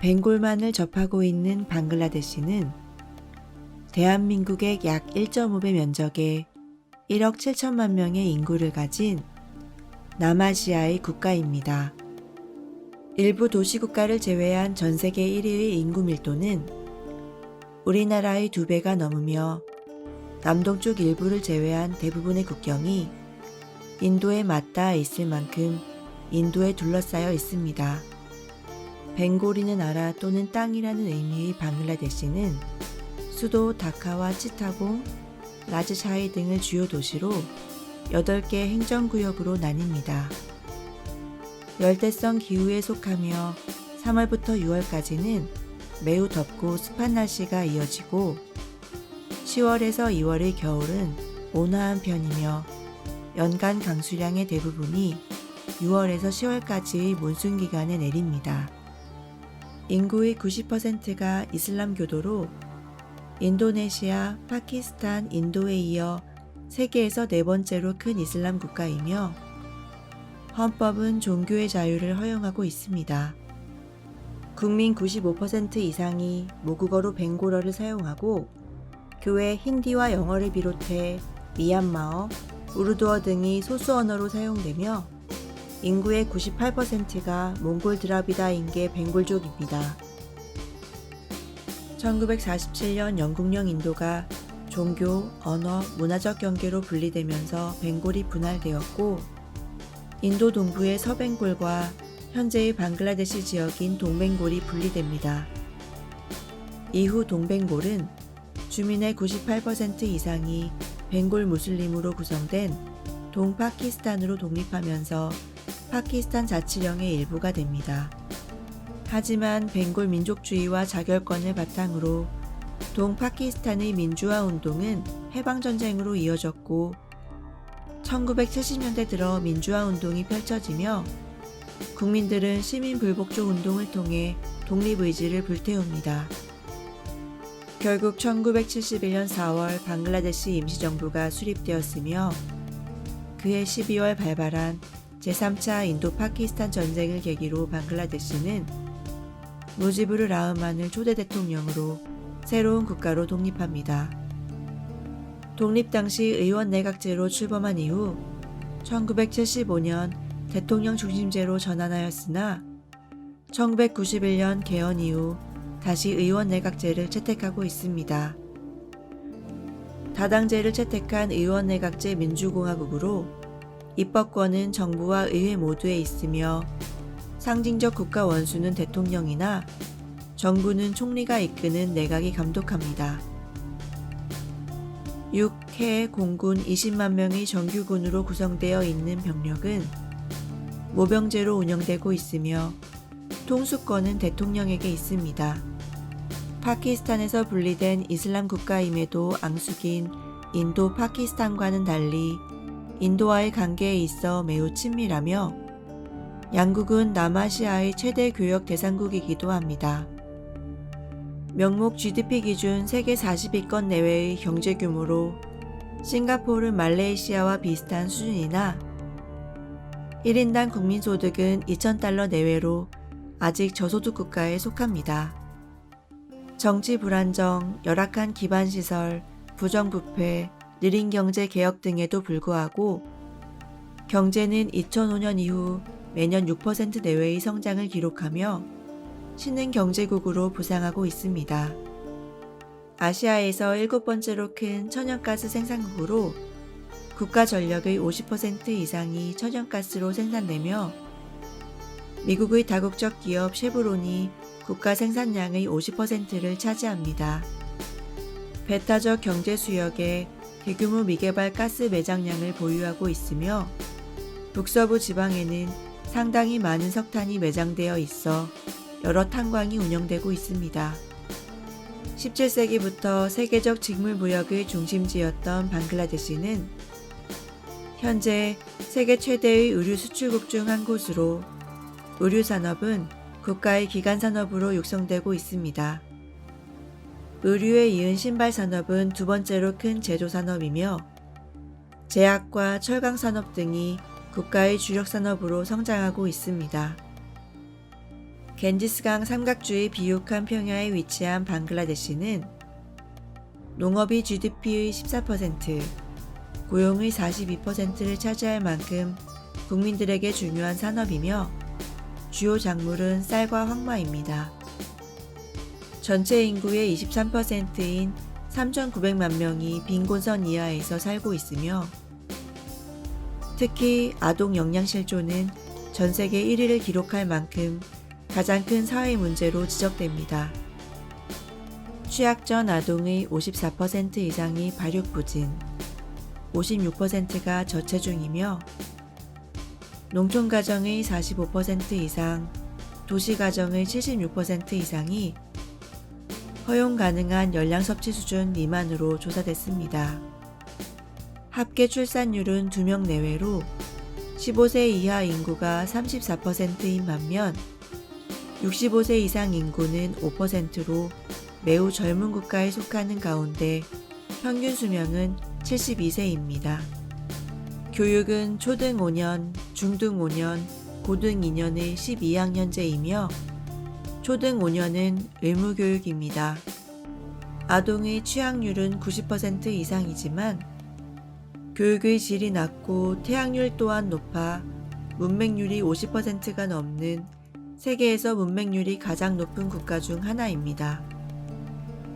벵골만을 접하고 있는 방글라데시는 대한민국의 약 1.5배 면적에 1억 7천만 명의 인구를 가진 남아시아의 국가입니다. 일부 도시국가를 제외한 전 세계 1위의 인구 밀도는 우리나라의 두 배가 넘으며 남동쪽 일부를 제외한 대부분의 국경이 인도에 맞닿아 있을 만큼 인도에 둘러싸여 있습니다. 벵골이는 나라 또는 땅이라는 의미의 방글라데시는 수도 다카와 치타공, 라즈샤이 등을 주요 도시로 8개 행정구역으로 나뉩니다. 열대성 기후에 속하며 3월부터 6월까지는 매우 덥고 습한 날씨가 이어지고 10월에서 2월의 겨울은 온화한 편이며 연간 강수량의 대부분이 6월에서 10월까지의 몬순 기간에 내립니다. 인구의 90%가 이슬람 교도로 인도네시아, 파키스탄, 인도에 이어 세계에서 네 번째로 큰 이슬람 국가이며 헌법은 종교의 자유를 허용하고 있습니다. 국민 95% 이상이 모국어로 벵골어를 사용하고 교회 힌디와 영어를 비롯해 미얀마어, 우르두어 등이 소수 언어로 사용되며 인구의 98%가 몽골 드라비다인계 벵골족입니다. 1947년 영국령 인도가 종교, 언어, 문화적 경계로 분리되면서 벵골이 분할되었고 인도 동부의 서벵골과 현재의 방글라데시 지역인 동벵골이 분리됩니다. 이후 동벵골은 주민의 98% 이상이 벵골 무슬림으로 구성된 동파키스탄으로 독립하면서 파키스탄 자치령의 일부가 됩니다. 하지만 벵골 민족주의와 자결권을 바탕으로 동파키스탄의 민주화 운동은 해방전쟁으로 이어졌고 1970년대 들어 민주화 운동이 펼쳐지며 국민들은 시민 불복종 운동을 통해 독립 의지를 불태웁니다. 결국 1971년 4월 방글라데시 임시정부가 수립되었으며 그해 12월 발발한 제3차 인도 파키스탄 전쟁을 계기로 방글라데시는 무지부르 라흐만을 초대 대통령으로 새로운 국가로 독립합니다. 독립 당시 의원 내각제로 출범한 이후 1975년 대통령 중심제로 전환하였으나 1991년 개헌 이후 다시 의원 내각제를 채택하고 있습니다. 다당제를 채택한 의원 내각제 민주공화국으로 입법권은 정부와 의회 모두에 있으며 상징적 국가 원수는 대통령이나 정부는 총리가 이끄는 내각이 감독합니다. 6해 공군 20만 명의 정규군으로 구성되어 있는 병력은 모병제로 운영되고 있으며 통수권은 대통령에게 있습니다. 파키스탄에서 분리된 이슬람 국가임에도 앙숙인 인도 파키스탄과는 달리 인도와의 관계에 있어 매우 친밀하며 양국은 남아시아의 최대 교역 대상국이기도 합니다. 명목 GDP 기준 세계 40위권 내외의 경제 규모로 싱가포르 말레이시아와 비슷한 수준이나 1인당 국민소득은 2,000달러 내외로 아직 저소득 국가에 속합니다. 정치 불안정, 열악한 기반시설, 부정부패, 느린 경제 개혁 등에도 불구하고 경제는 2005년 이후 매년 6% 내외의 성장을 기록하며 신흥 경제국으로 부상하고 있습니다. 아시아에서 일곱 번째로 큰 천연가스 생산국으로 국가 전력의 50% 이상이 천연가스로 생산되며 미국의 다국적 기업 쉐브론이 국가 생산량의 50%를 차지합니다. 배타적 경제 수역에 대규모 미개발 가스 매장량을 보유하고 있으며 북서부 지방에는 상당히 많은 석탄이 매장되어 있어 여러 탄광이 운영되고 있습니다. 17세기부터 세계적 직물 무역의 중심지였던 방글라데시는 현재 세계 최대의 의류 수출국 중 한 곳으로 의류 산업은 국가의 기간 산업으로 육성되고 있습니다. 의류에 이은 신발 산업은 두 번째로 큰 제조 산업이며 제약과 철강 산업 등이 국가의 주력 산업으로 성장하고 있습니다. 겐지스강 삼각주의 비옥한 평야에 위치한 방글라데시는 농업이 GDP의 14%, 고용의 42%를 차지할 만큼 국민들에게 중요한 산업이며 주요 작물은 쌀과 황마입니다. 전체 인구의 23%인 3,900만 명이 빈곤선 이하에서 살고 있으며 특히 아동 영양실조는 전 세계 1위를 기록할 만큼 가장 큰 사회 문제로 지적됩니다. 취약 전 아동의 54% 이상이 발육부진, 56%가 저체중이며 농촌 가정의 45% 이상, 도시 가정의 76% 이상이 허용 가능한 열량 섭취 수준 미만으로 조사됐습니다. 합계 출산율은 2명 내외로 15세 이하 인구가 34%인 반면 65세 이상 인구는 5%로 매우 젊은 국가에 속하는 가운데 평균 수명은 72세입니다. 교육은 초등 5년, 중등 5년, 고등 2년의 12학년제이며 초등 5년은 의무교육입니다. 아동의 취학률은 90% 이상이지만 교육의 질이 낮고 퇴학률 또한 높아 문맹률이 50%가 넘는 세계에서 문맹률이 가장 높은 국가 중 하나입니다.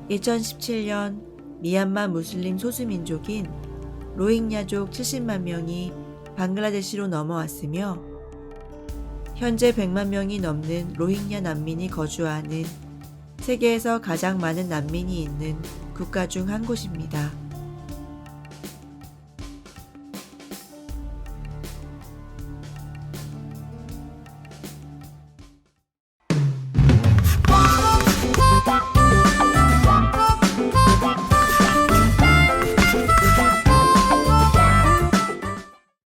2017년 미얀마 무슬림 소수민족인 로힝야족 70만 명이 방글라데시로 넘어왔으며 현재 100만 명이 넘는 로힝야 난민이 거주하는 세계에서 가장 많은 난민이 있는 국가 중 한 곳입니다.